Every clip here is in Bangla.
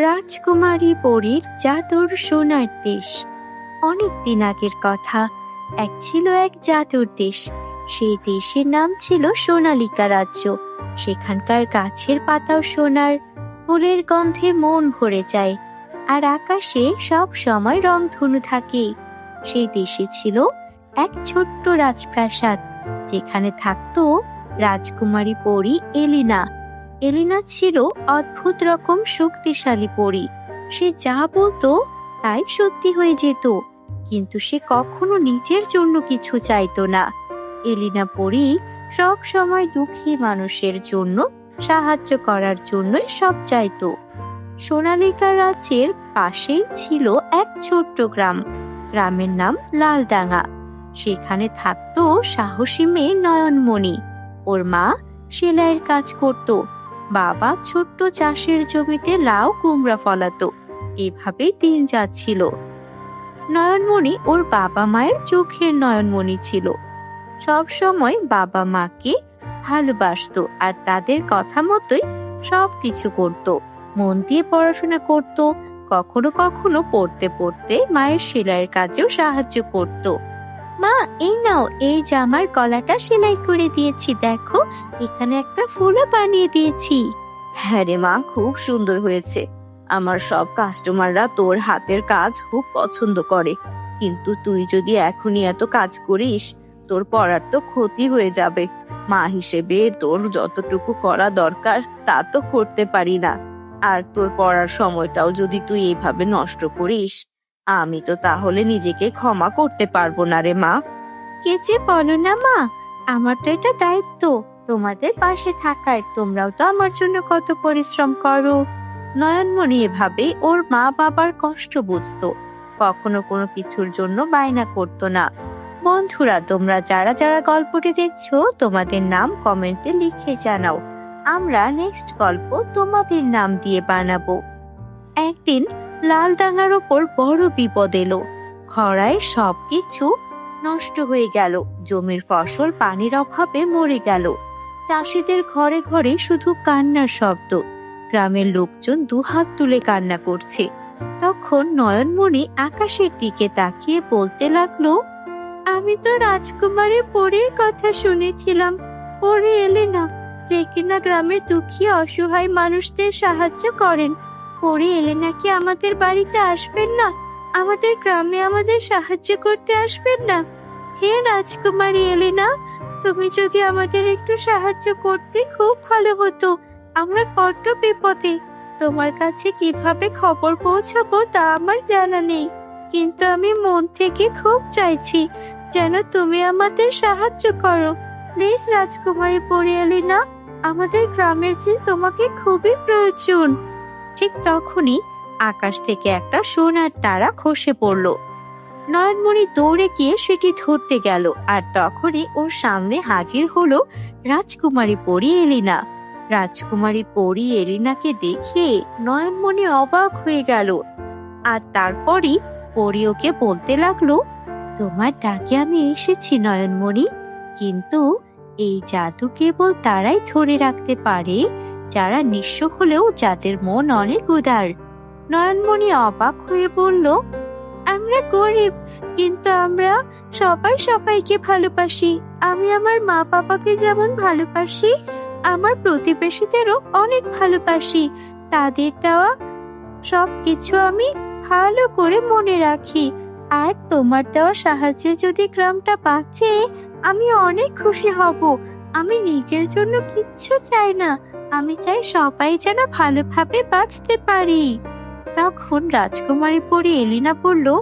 রাজকুমারী পরীর জাদুর সোনার দেশ। অনেক দিন আগের কথা, এক ছিল এক জাদুর দেশ। সেই দেশের নাম ছিল সোনালিকা রাজ্য। সেখানকার গাছের পাতাও সোনার, ফুলের গন্ধে মন ভরে যায়, আর আকাশে সব সময় রংধনু থাকে। সেই দেশে ছিল এক ছোট্ট রাজপ্রাসাদ, যেখানে থাকতো রাজকুমারী পরী এলিনা। এলিনা ছিল অদ্ভুত রকম শক্তিশালী পরী। সে যা বলতো, তাই সত্যি হয়ে যেত। কিন্তু সে কখনো নিজের জন্য কিছু চাইতো না। এলিনা পরী সব সময় দুঃখী মানুষের জন্য, সাহায্য করার জন্যই সব চাইতো। সোনালিকা রাজ্যের পাশেই ছিল এক ছোট্ট গ্রাম। গ্রামের নাম লালডাঙ্গা। সেখানে থাকতো সাহসী মেয়ে নয়নমণি। ওর মা সেলাইয়ের কাজ করত। বাবা ছোট্ট চাষের জমিতে লাউ কুমড়া ফলাতো। এভাবেই দিন যাচ্ছিল। নয়নমণি ওর বাবা মায়ের চোখের নয়নমণি ছিল। সব সময় বাবা মাকে ভালোবাসতো আর তাদের কথা মতোই সব কিছু করত। মন দিয়ে পড়াশোনা করত, কখনো কখনো পড়তে পড়তে মায়ের সেলাইয়ের কাজেও সাহায্য করত। মা, এই নাও, এই জামার গলাটা সেলাই করে দিয়েছি, দেখো, এখানে একটা ফুলও বানিয়ে দিয়েছি। হ্যাঁ রে মা, খুব সুন্দর হয়েছে। আমার সব কাস্টমাররা তোর হাতের কাজ খুব পছন্দ করে। কিন্তু তুই যদি এখনই এত কাজ করিস, তোর পড়ার তো ক্ষতি হয়ে যাবে। মা হিসেবে তোর যতটুকু করা দরকার, তা তো করতে পারি না। আর তোর পড়ার সময়টাও যদি তুই এইভাবে নষ্ট করিস আমি তো তাহলে নিজেকে ক্ষমা করতে পারব না রে মা। কে যে বলো না মা, আমার তো এটা দায়িত্ব। তোমাদের পাশে থাকার তোমরাও তো আমার জন্য কত পরিশ্রম করো। নয়নমণি এভাবে ওর মা বাবার কষ্ট বুঝতো। কখনো কোনো কিছুর জন্য বায়না করতো না। বন্ধুরা, তোমরা যারা যারা গল্পটি দেখছ, তোমাদের নাম কমেন্টে লিখে জানাও। আমরা নেক্সট গল্প তোমাদের নাম দিয়ে বানাবো। একদিন লাল ডাঙার ওপর বড় বিপদ এলো। খরায় সবকিছু নষ্ট হয়ে গেল। জমির ফসল পানির অভাবে মরে গেল। চাষিদের ঘরে ঘরে শুধু কান্নার শব্দ। গ্রামের লোকজন দুহাত তুলে কান্না করছে। তখন নয়নমণি আকাশের দিকে তাকিয়ে বলতে লাগল, আমি তো রাজকুমারী পরীর কথা শুনেছিলাম। পরে এলে না, যে কিনা গ্রামের দুঃখী, অসহায় মানুষদের সাহায্য করেন। পরে এলে নাকি আমাদের বাড়িতে আসবেন না? আমাদের গ্রামে আমাদের সাহায্য করতে আসবেন না? হে রাজকুমারী এলেনা, তুমি যদি আমাদের একটু সাহায্য করতে খুব ভালো হতো। আমরা বড্ড বিপদে। তোমার কাছে কীভাবে খবর পৌঁছাবো তা আমার জানা নেই। কিন্তু আমি মন থেকে খুব চাইছি যেন তুমি আমাদের সাহায্য করো। প্লিজ রাজকুমারী পরিয়ালি না আমাদের গ্রামের যে তোমাকে খুবই প্রয়োজন। ঠিক তখনই আকাশ থেকে একটা সোনার তারা খসে পড়ল। নয়নমণি দৌড়ে গিয়ে সেটি ধরতে গেল আর তখনই ওর সামনে হাজির হলো রাজকুমারী পরি এলিনা। রাজকুমারী পরি এলিনাকে দেখে নয়নমণি অবাক হয়ে গেল আর তারপরই পরি ওকে বলতে লাগল, তোমার ডাকে আমি এসেছি নয়নমণি, কিন্তু এই জাদু কেবল তারাই ধরে রাখতে পারে। যারা নিঃস্ব হলেও যাদের মন অনেক উদার। নয়নমণি অবাক হয়ে বলল, আমরা গরিব, কিন্তু আমরা সবাই সবাইকে ভালোবাসি। আমি আমার মা বাবাকে যেমন ভালোবাসি, আমার প্রতিবেশীদেরও অনেক ভালোবাসি। তাদের দেওয়া সব কিছু আমি ভালো করে মনে রাখি। আর তোমার দেওয়া সাহায্যে যদি গ্রামটা বাঁচে, আমি অনেক খুশি হব। আমি নিজের জন্য কিচ্ছু চাই না। আমি চাই সবাই যেন ভালোভাবে বাঁচতে পারি। তখন রাজকুমারী পরি এলিনা বলল,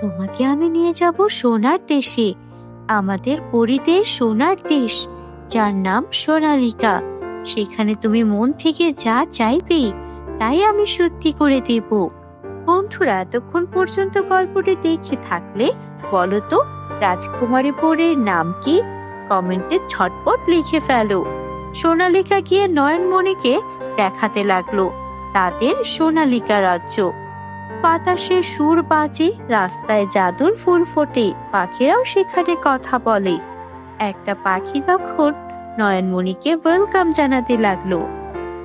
তোমাকে আমি নিয়ে যাব সোনার দেশে। আমাদের পরিদের সোনার দেশ, যার নাম সোনালিকা। সেখানে তুমি মন থেকে যা চাইবে, তাই আমি সত্যি করে দেব। বন্ধুরা, এতক্ষণ পর্যন্ত গল্পটি দেখে থাকলে বলো তো, রাজকুমারী পরের নাম কি? কমেন্টে ছটপট লিখে ফেলো। সোনালিকা গিয়ে নয়নমণিকে দেখাতে লাগল। তাদের সোনালিকা রাজ্য। বাতাসে সুর বাজে, রাস্তায় জাদুর ফুল ফোটে, পাখিরাও সেখানে কথা বলে। একটা পাখি তখন নয়নমণিকে ওয়েলকাম জানাতে লাগল।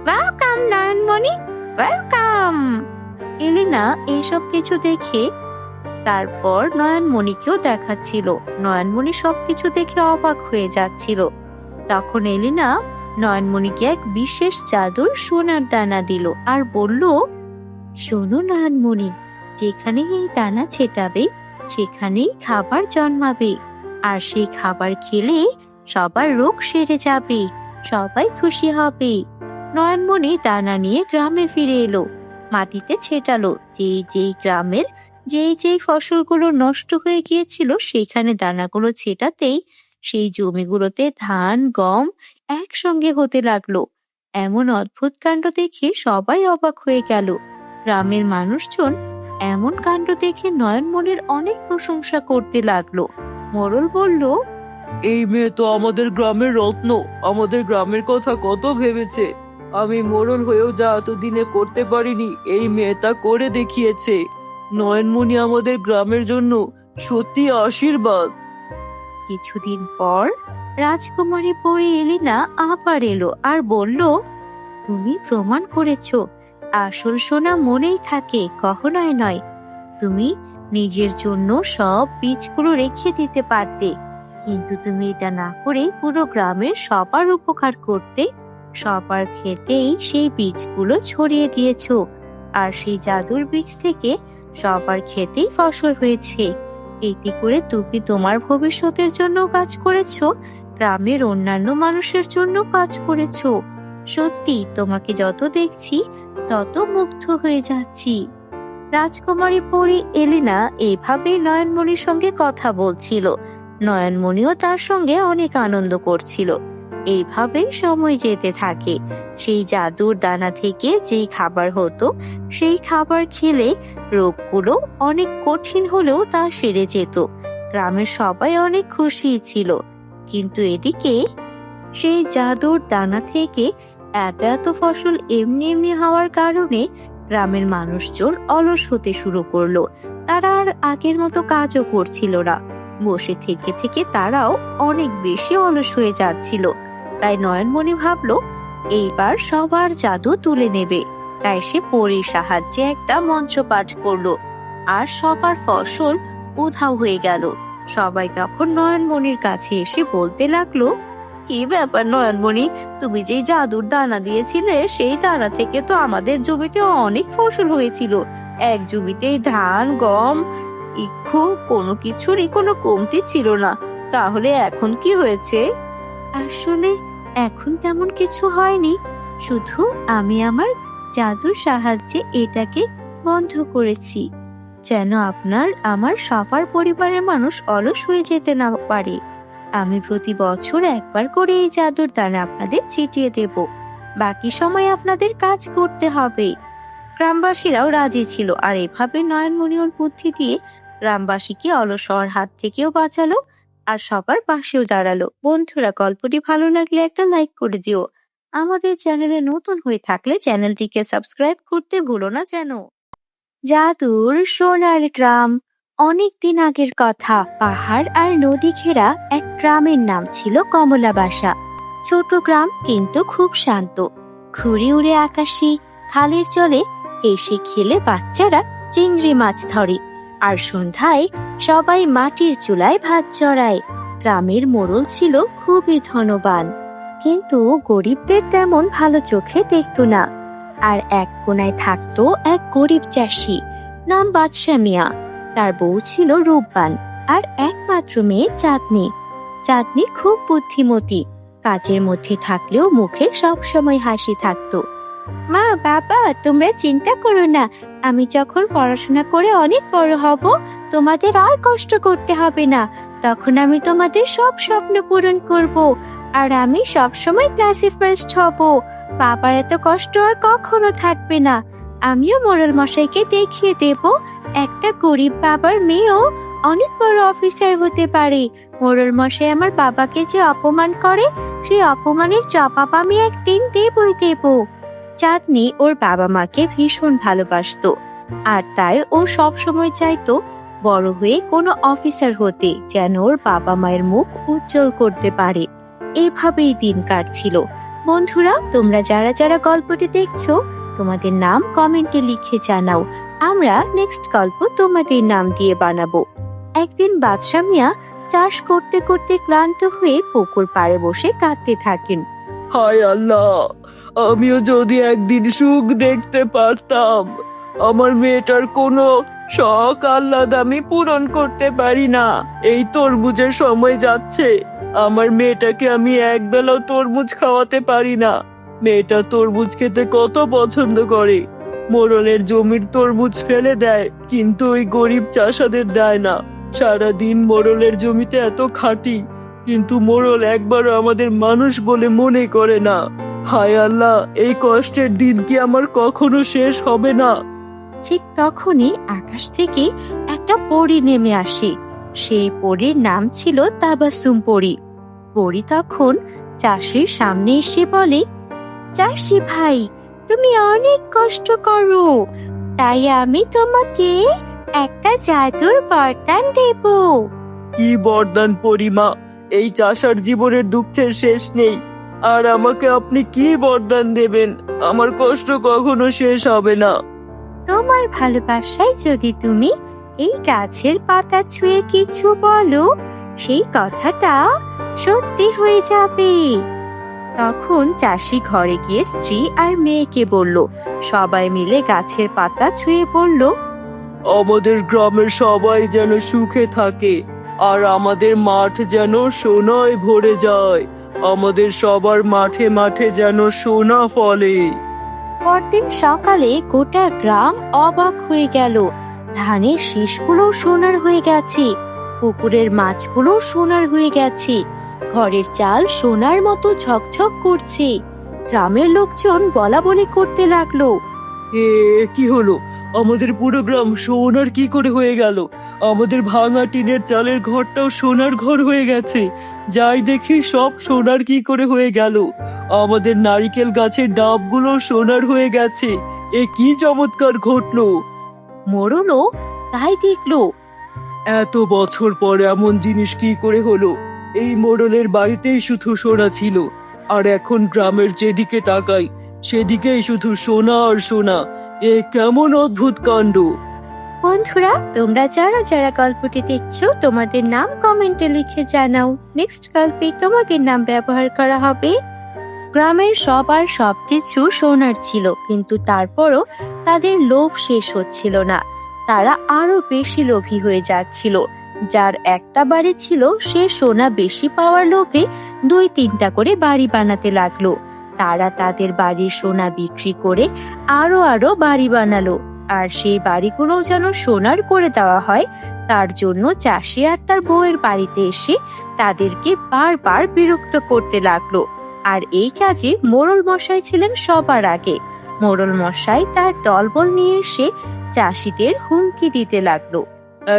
ওয়েলকাম নয়নমণি ওয়েলকাম এলিনা এইসব কিছু দেখে তারপর নয়নমণিকেও দেখাচ্ছিল। নয়নমণি সবকিছু দেখে অবাক হয়ে যাচ্ছিল। তখন এলিনা নয়নমণিকে এক বিশেষ জাদুর সোনার দানা দিল আর বলল, শোনো নয়নমণি যেখানে এই দানা ছেটাবে, সেখানেই খাবার জন্মাবে। আর সেই খাবার খেলে সবার রোগ সেরে যাবে, সবাই খুশি হবে। নয়নমণি দানা নিয়ে গ্রামে ফিরে এলো। মাটিতে ছেটালো, যেই যেই গ্রামের যেই যেই ফসলগুলো নষ্ট হয়ে গিয়েছিল, সেইখানে দানাগুলো ছেটাতেই সেই জমিগুলোতে ধান, গম একসঙ্গে হতে লাগল। এমন অদ্ভুত কাণ্ড দেখে সবাই অবাক হয়ে গেল। গ্রামের মানুষজন এমন কাণ্ড দেখে নয়নমণির অনেক প্রশংসা করতে লাগল। মরল বলল, এই মেয়ে তো আমাদের গ্রামের রত্ন। আমাদের গ্রামের কথা কত ভেবেছে। আমি মরল হয়েও যা এতদিনে করতে পারিনি, এই মেয়ে তা করে দেখিয়েছে। নয়নমণি আমাদের গ্রামের জন্য সত্যি আশীর্বাদ। কিছুদিন পর রাজকুমারী পরে এলিনা আবার এলো আর বলল, তুমি প্রমাণ করেছ, আসল সোনা মনেই থাকে, কখনোই নয়। তুমি নিজের জন্য সব বীজগুলো রেখে দিতে পারতে, কিন্তু তুমি এটা না করে পুরো গ্রামের সবার উপকার করতে, সবার খেতেই সেই বীজগুলো ছড়িয়ে দিয়েছ। আর সেই জাদুর বীজ থেকে সবার খেতেই ফসল হয়েছে। এতে করে তুমি তোমার ভবিষ্যতের জন্য কাজ করেছ, গ্রামের অন্যান্য মানুষের জন্য কাজ করেছ। সত্যি, তোমাকে যত দেখছি, তত মুগ্ধ হয়ে যাচ্ছি। রাজকুমারী পরি এলিনা এইভাবে নয়নমণির সঙ্গে কথা বলছিল। নয়নমণিও তার সঙ্গে অনেক আনন্দ করছিল। এইভাবেই সময় যেতে থাকে। সেই জাদুর দানা থেকে যেই খাবার হতো, সেই খাবার খেলে রোগগুলো অনেক কঠিন হলেও তা সেরে যেত। গ্রামের সবাই অনেক খুশি ছিল। কিন্তু এদিকে সেই জাদুর দানা থেকে এত এত ফসল এমনি এমনি হওয়ার কারণে গ্রামের মানুষজন অলস হতে শুরু করল। তারা আর আগের মতো কাজও করছিল না। বসে থেকে থেকে তারাও অনেক বেশি অলস হয়ে যাচ্ছিল। তাই নয়নমণি ভাবলো, এইবার সবার জাদু তুলে নেবে। তাই সে পরীর সাহায্যে একটা মঞ্চ পাঠ করল। আর সবার ফসল উধাও হয়ে গেল। সবাই তখন নয়নমণির কাছে এসে বলতে লাগল, কি ব্যাপার নয়নমণি, তুমি যেই জাদুর দানা দিয়েছিলে, সেই দানা থেকে তো আমাদের জমিতে অনেক ফসল হয়েছিল। এক জমিতেই ধান, গম, ইক্ষু, কোনো কিছুরই কোনো কমতি ছিল না। তাহলে এখন কি হয়েছে? আসলে এখন তেমন কিছু হয়নি। শুধু আমি আমার জাদুর সাহায্যে এটাকে বন্ধ করেছি, যেন আপনার আমার সবার পরিবারের মানুষ অলস হয়ে যেতে না পারে। আমি প্রতি বছর একবার করে এই জাদুর দানা আপনাদের ছিটিয়ে দেব। বাকি সময় আপনাদের কাজ করতে হবে। গ্রামবাসীরাও রাজি ছিল, আর এভাবে নয়নমণি ওর বুদ্ধি দিয়ে গ্রামবাসীকে অলস হওয়ার হাত থেকেও বাঁচালো আর সবার পাশেও দাঁড়াল। বন্ধুরা, গল্পটি ভালো লাগলে একটা লাইক করে দিও। আমাদের চ্যানেলে নতুন হয়ে থাকলে চ্যানেলটিকে সাবস্ক্রাইব করতে ভুলো না যেন। জাদুর সোনার গ্রাম অনেক দিন আগের কথা। পাহাড় আর নদী ঘেরা এক গ্রামের নাম ছিল কমলাবাসা। ছোট গ্রাম কিন্তু খুব শান্ত। ঘুরে উড়ে আকাশে, খালের জলে হেসে খেলে বাচ্চারা চিংড়ি মাছ ধরে। আর সন্ধ্যায় সবাই মাটির চুলায় ভাত চড়ায়। গ্রামের মোড়ল ছিল খুবই ধনবান, কিন্তু গরিবদের তেমন ভালো চোখে দেখতো না। আর এক কোনায় থাকতো এক গরিব চাষি, নাম বাদশা মিয়া। তার বউ ছিল রূপবান আর একমাত্র মেয়ে চাঁদনি। চাঁদনি খুব বুদ্ধিমতী, কাজের মধ্যে থাকলেও মুখে সব সময় হাসি থাকতো। মা, বাবা, তোমরা চিন্তা করো না আমি যখন পড়াশোনা করে অনেক বড় হব, তোমাদের আর কষ্ট করতে হবে না। তখন আমি তোমাদের সব স্বপ্ন পূরণ করব, আর আমি সব সময় ক্লাসে ফার্স্ট হব। বাবার এত কষ্ট আর কখনো থাকবে না। আমিও মোড়ল মশাইকে দেখিয়ে দেব, একটা গরিব বাবার মেয়েও অনেক বড় অফিসার হতে পারে। মোড়ল মশাই আমার বাবাকে যে অপমান করে, সেই অপমানের জবাব আমি একদিন দেবই দেব। চাঁদনি ওর বাবা মাকে ভীষণ ভালোবাসতো। আর তাই ও সব সময় চাইতো বড় হয়ে কোনো অফিসার হতে যেন ওর বাবা মায়ের মুখ উজ্জ্বল করতে পারে। এভাবেই দিন কাটছিল। বন্ধুরা, তোমরা যারা যারা গল্পটি দেখছ, তোমাদের নাম কমেন্টে লিখে জানাও। আমরা নেক্সট গল্প তোমাদের নাম দিয়ে বানাবো। একদিন বাদশাহ মিয়া চাষ করতে করতে ক্লান্ত হয়ে পুকুর পাড়ে বসে কাঁদতে থাকেন। হায় আল্লাহ! আমিও যদি একদিন সুখ দেখতে পারতাম, আমার মেয়েটার কোনো শখ আহ্লাদ আমি পূরণ করতে পারি না। এই তরমুজের সময় যাচ্ছে। আমার মেয়েটাকে আমি একবেলাও তরমুজ খাওয়াতে পারি না। মেয়েটা তরমুজ খেতে কত পছন্দ করে। মোরলের জমির তরমুজ ফেলে দেয়, কিন্তু ওই গরিব চাষাদের দেয় না। সারাদিন মোরলের জমিতে এত খাটি, কিন্তু মোড়ল একবারও আমাদের মানুষ বলে মনে করে না। হায় আল্লাহ এই কষ্টের দিন কি আমার কখনো শেষ হবে না? ঠিক তখনই আকাশ থেকে একটা পরী নেমে আসে। সেই পরীর নাম ছিল তাবাসুম পরী। পরী তখন চাষির সামনে এসে বলে চাষি ভাই তুমি অনেক কষ্ট করো। তাই আমি তোমাকে একটা জাদুর বরদান দেব। কি বরদান পরিমা এই চাষার জীবনের দুঃখের শেষ নেই। আর আমাকে আপনি কি বরদান দেবেন? আমার কষ্ট কখনো শেষ হবে না। তোমার ভালোবাসায় যদি তুমি এই গাছের পাতা ছুঁয়ে কিছু বলো সেই কথাটা সত্যি হয়ে যাবে। তখন চাষি ঘরে গিয়ে স্ত্রী আর মেয়েকে বলল সবাই মিলে গাছের পাতা ছুঁয়ে বলল আমাদের গ্রামের সবাই যেন সুখে থাকে আর আমাদের মাঠ যেন সোনায় ভরে যায়। আমাদের সবার মাঠে মাঠে যেন সোনা ফলে। পরদিন সকালে গোটা গ্রাম অবাক হয়ে গেল। ধানের শীষগুলো সোনার হয়ে গেছে পুকুরের মাছগুলো সোনার হয়ে গেছে ঘরের চাল সোনার মতো ঝকঝক করছে। গ্রামের লোকজন বলা বলি করতে লাগল এ কি হলো? আমাদের পুরো গ্রাম সোনার কি করে হয়ে গেল? আমাদের ভাঙা টিনের চালের ঘরটাও সোনার ঘর হয়ে গেছে। যাই দেখি সব সোনার কি করে হয়ে গেল। আমাদের নারিকেল গাছের ডাবগুলো সোনার হয়ে গেছে। এ কি চমৎকার ঘটলো। মোড়লও তাই দেখল। এত বছর পর এমন জিনিস কি করে হলো? এই মোড়লের বাড়িতেই শুধু সোনা ছিল। আর এখন গ্রামের যেদিকে তাকাই সেদিকেই শুধু সোনা আর সোনা। এ কেমন অদ্ভুত কাণ্ড। বন্ধুরা, তোমরা যারা যারা গল্পটি দেখছ, তোমাদের নাম কমেন্টে লিখে জানাও। নেক্সট গল্পে তোমাদের নাম ব্যবহার করা হবে, গ্রামের সবার সবকিছু সোনার ছিল, কিন্তু তারপরও তাদের লোভ শেষ হচ্ছিল না। তারা আরও বেশি লোভী হয়ে যাচ্ছিল। যার একটা বাড়ি ছিল, সে সোনা বেশি পাওয়ার লোভে দুই তিনটা করে বাড়ি বানাতে লাগল। তারা তাদের বাড়ির সোনা বিক্রি করে আরও আরও বাড়ি বানালো। আর সেই বাড়িগুলো যেন সোনার করে দেওয়া হয়, তার জন্য চাষি আর তার বউয়ের বাড়িতে এসে তাদেরকে বারবার বিরক্ত করতে লাগল। আর এই কাজে মোড়ল মশাই ছিলেন সবার আগে। মোড়ল মশাই তার দলবল নিয়ে এসে চাষিদের হুমকি দিতে লাগল।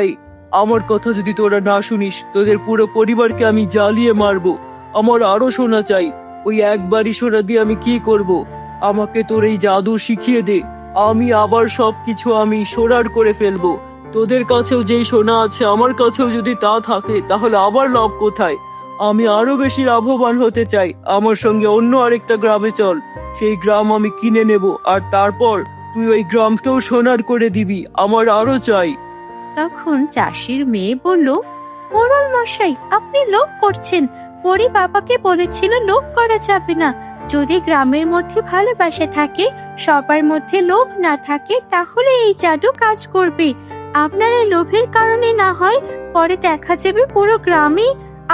এই, আমার কথা যদি তোরা না শুনিস, তোদের পুরো পরিবারকে আমি জ্বালিয়ে মারবো। আমার আরও সোনা চাই। ওই একবারই সোনা দিয়ে আমি কি করব? আমাকে তোর এই জাদু শিখিয়ে দে। আমি আবার সব কিছু আমি সোনার করে ফেলব। তোদের কাছেও যেই সোনা আছে, আমার কাছেও যদি তা থাকে, তাহলে আবার লাভ কোথায়? আমি আরও বেশি লাভবান হতে চাই। আমার সঙ্গে অন্য আরেকটা গ্রামে চল। সেই গ্রাম আমি কিনে নেব, আর তারপর তুই ওই গ্রামকেও সোনার করে দিবি, আমার আরও চাই। তখন চাষির মেয়ে বলল মোড়ল মশাই, আপনি লোভ করছেন। পরি বাবাকে বলেছিল লোভ করা যাবে না। যদি গ্রামের মধ্যে ভালোবাসা থাকে সবার মধ্যে লোভ না থাকে, তাহলে এই জাদু কাজ করবে। আপনার এই লোভের কারণে না হয়, পরে দেখা যাবে পুরো গ্রামে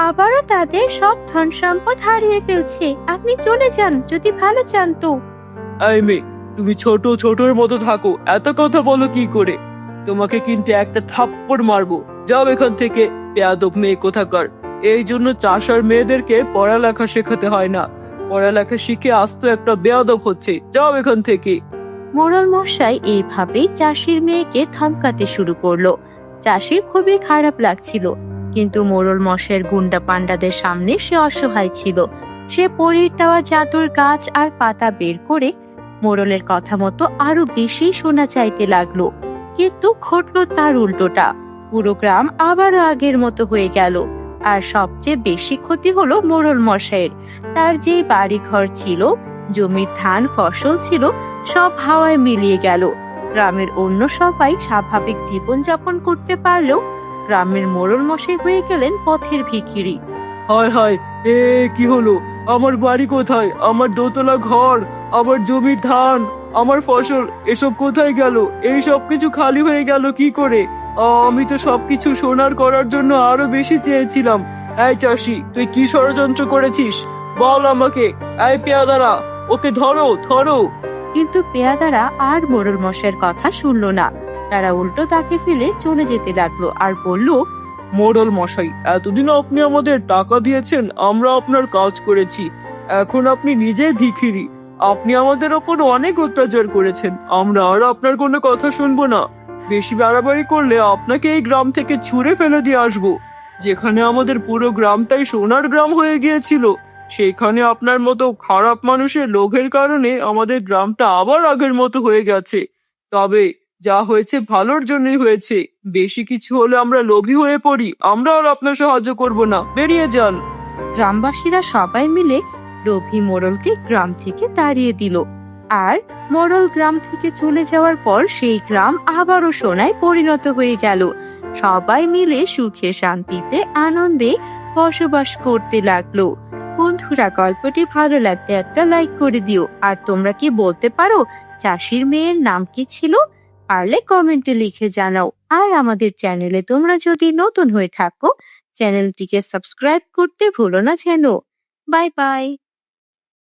আবারও তাদের সব ধন সম্পদ হারিয়ে ফেলছে। আপনি চলে যান, যদি ভালো চান তো এই মেয়ে, তুমি ছোট ছোটর মতো থাকো, এত কথা বলো কি করে? তোমাকে কিন্তু একটা থাপ্পড় মারবো। যাও এখান থেকে পেয়াদব মেয়ে কোথাকার। এই জন্য চাষার মেয়েদেরকে পড়ালেখা শেখাতে হয় না। পড়ালেখা শিখে আস্ত একটা বেয়াদব হচ্ছে। যাও এখান থেকে। মোড়ল মশাই এইভাবেই চাষির মেয়েকে ধমকাতে শুরু করল। চাষির খুবই খারাপ লাগছিল, কিন্তু মোড়ল মশাইয়ের গুন্ডা পান্ডাদের সামনে সে অসহায় ছিল। সে পরীর দেওয়া জাদুর গাছ আর পাতা বের করে মোড়লের কথা মতো আরও বেশি শোনা চাইতে লাগল। কিন্তু ঘটলো তার উল্টোটা। পুরো গ্রাম আবারও আগের মতো হয়ে গেল। আর সবচেয়ে বেশি ক্ষতি হলো মোড়ল মশাইয়ের। তার যে বাড়ি ঘর ছিল, জমির ধান ফসল ছিল, সব হাওয়ায় মিলিয়ে গেল। গ্রামের অন্য সবাই স্বাভাবিক জীবন যাপন করতে পারলেও গ্রামের মোড়ল মশাই হয়ে গেলেন পথের ভিখিরি। হয় হয়, এ, কি হলো? আমার বাড়ি কোথায়? আমার দোতলা ঘর, আমার জমির ধান, আমার ফসল, এসব কোথায় গেল? এই সব কিছু খালি হয়ে গেল কি করে? আমি তো সবকিছু সোনার করার জন্য আরও বেশি চেয়েছিলাম। এই চাষি তুই কি ষড়যন্ত্র করেছিস? বল আমাকে। এই পেয়াদারা ওকে ধরো ধরো। কিন্তু পেয়াদারা আর মোড়ল মশাইয়ের কথা শুনলো না। তারা উল্টো তাকে ফেলে চলে যেতে লাগল আর বলল মোড়ল মশাই এতদিন আপনি আমাদের টাকা দিয়েছেন আমরা আপনার কাজ করেছি। এখন আপনি নিজে ভিখিরি। আপনি আমাদের ওপর অনেক অত্যাচার করেছেন। আমরা আর আপনার কোনো কথা শুনব না। বেশি বাড়াবাড়ি করলে আপনাকে এই গ্রাম থেকে ছুঁড়ে ফেলে দিয়ে আসব। যেখানে আমাদের পুরো গ্রামটাই সোনার গ্রাম হয়ে গিয়েছিল। সেখানে আপনার মতো খারাপ মানুষের লোভের কারণে আমাদের গ্রামটা আবার আগের মতো হয়ে গেছে। তবে যা হয়েছে ভালোর জন্যই হয়েছে। বেশি কিছু হলে আমরা লোভী হয়ে পড়ি। আমরা আর আপনার সাহায্য করব না। বেরিয়ে যান। গ্রামবাসীরা সবাই মিলে লোভী মোড়লকে গ্রাম থেকে তাড়িয়ে দিল। আর মোড়ল গ্রাম থেকে চলে যাওয়ার পর সেই গ্রাম আবারও সোনায় পরিণত হয়ে গেল। সবাই মিলে সুখে শান্তিতে, আনন্দে বসবাস করতে লাগল। বন্ধুরা, গল্পটি ভালো লাগলে একটা লাইক করে দিও। আর তোমরা কি বলতে পারো, চাষির মেয়ের নাম কি ছিল? পারলে কমেন্টে লিখে জানাও। আর আমাদের চ্যানেলে তোমরা যদি নতুন হয়ে থাকো চ্যানেলটিকে সাবস্ক্রাইব করতে ভুলো না যেন। Bye bye